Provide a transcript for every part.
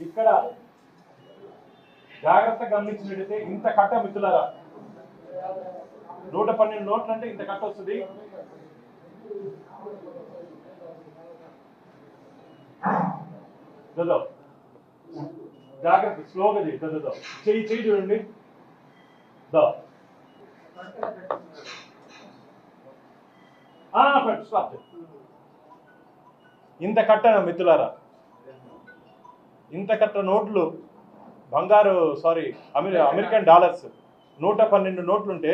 ఇక్కడ జాగ్రత్త గమనించినట్టయితే ఇంత కట్ట మిత్రులరా నూట పన్నెండు నోట్లు అంటే ఇంత కట్ట వస్తుంది. చదువు జాగ్రత్త స్లోగా చేయి చదువు చెయ్యి చెయ్యి చూడండి. దా స్టాప్ ఇంత కట్ట మిత్రులారా ఇంత కట్ట నోట్లు బంగారు సారీ అమెరి అమెరికన్ డాలర్స్ నూట పన్నెండు నోట్లుంటే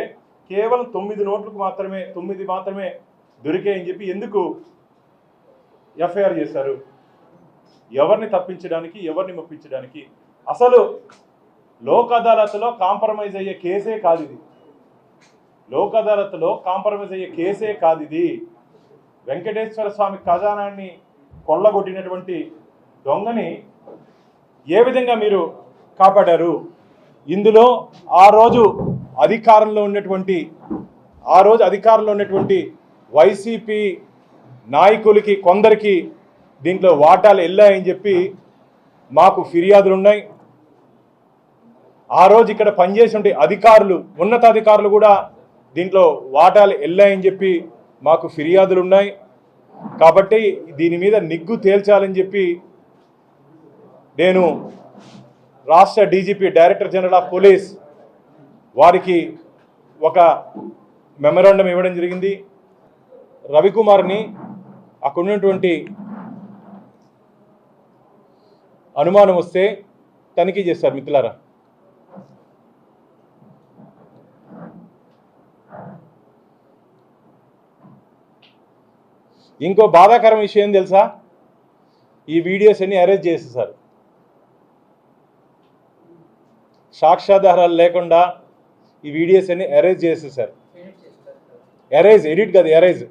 కేవలం తొమ్మిది నోట్లకు మాత్రమే తొమ్మిది మాత్రమే దొరికాయని చెప్పి ఎందుకు ఎఫ్ఐఆర్ చేశారు? ఎవరిని తప్పించడానికి ఎవరిని మొప్పించడానికి? అసలు లోక్ అదాలత్లో కాంప్రమైజ్ అయ్యే కేసే కాదు ఇది. లోక్ అదాలత్లో కాంప్రమైజ్ అయ్యే కేసే కాదు ఇది. వెంకటేశ్వర స్వామి ఖజానాన్ని కొల్లగొట్టినటువంటి దొంగని ఏ విధంగా మీరు కాపాడారు? ఇందులో ఆ రోజు అధికారంలో ఉన్నటువంటి ఆ రోజు అధికారంలో ఉన్నటువంటి వైసీపీ నాయకులకి కొందరికి దీంట్లో వాటాలు వెళ్ళాయని చెప్పి మాకు ఫిర్యాదులు ఉన్నాయి. ఆ రోజు ఇక్కడ పనిచేసే అధికారులు ఉన్నతాధికారులు కూడా దీంట్లో వాటాలు వెళ్ళాయని చెప్పి మాకు ఫిర్యాదులు ఉన్నాయి. కాబట్టి దీని మీద నిగ్గు తేల్చాలని చెప్పి నేను రాష్ట్ర DGP director general of police వారికి ఒక మెమరాండం ఇవ్వడం జరిగింది. రవికుమార్ని అక్కడ ఉన్నటువంటి అనుమానం వస్తే తనిఖీ చేస్తారు మిత్రులారా. ఇంకో బాధాకరం విషయం తెలుసా? ఈ వీడియోస్ అన్ని అరేంజ్ చేసేసారు. సాక్ష్యాధారాలు లేకుండా ఈ వీడియోస్ అన్ని అరేంజ్ చేసేసారు ఎరేజ్ ఎడిట్ కాదు ఎరేజ్